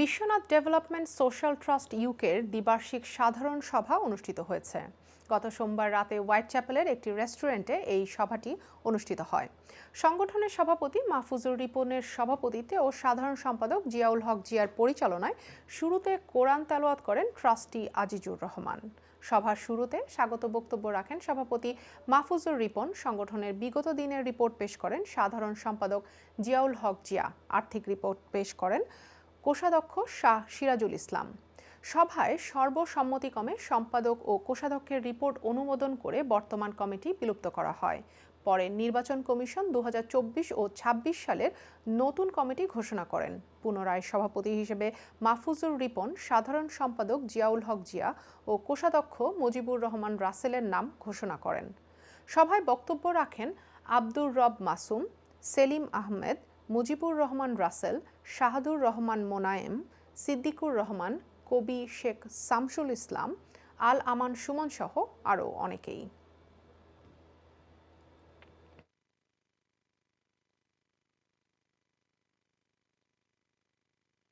Biswanath development social trust ইউকের দ্বিবার্ষিক সাধারণ সভা অনুষ্ঠিত হয়েছে। গত সোমবার রাতে হোয়াইট চ্যাপেলের একটি রেস্টুরেন্টে এই সভাটি অনুষ্ঠিত হয়। সংগঠনের সভাপতি মাহফুজুর রিপনের সভাপতিত্বে ও সাধারণ সম্পাদক জিয়াউল হক জিয়ার পরিচালনায় শুরুতে কোরআন তেলাওয়াত করেন ট্রাস্টি আজিজুর রহমান। সভার শুরুতে স্বাগত বক্তব্য রাখেন সভাপতি মাহফুজুর রিপন। সংগঠনের বিগত দিনের রিপোর্ট পেশ করেন সাধারণ সম্পাদক জিয়াউল হক জিয়া। আর্থিক রিপোর্ট পেশ করেন কোষাধ্যক্ষ শাহ সিরাজুল ইসলাম। সভায় সর্বসম্মতিক্রমে সম্পাদক ও কোষাধ্যক্ষের রিপোর্ট অনুমোদন করে বর্তমান কমিটি বিলুপ্ত করা হয়। পরে নির্বাচন কমিশন দু হাজার চব্বিশ ও ২৬ সালের নতুন কমিটি ঘোষণা করেন। পুনরায় সভাপতি হিসেবে মাহফুজুর রিপন, সাধারণ সম্পাদক জিয়াউল হক জিয়া ও কোষাধ্যক্ষ মুজিবুর রহমান রাসেলের নাম ঘোষণা করেন। সভায় বক্তব্য রাখেন আব্দুর রব মাসুম, সেলিম আহমেদ মুজিবুর রহমান রাসেল, শাহাদুর রহমান মোনায়েম, সিদ্দিকুর রহমান, কবি শেখ শামসুল ইসলাম আল আমান সুমন সহ আরও অনেকেই।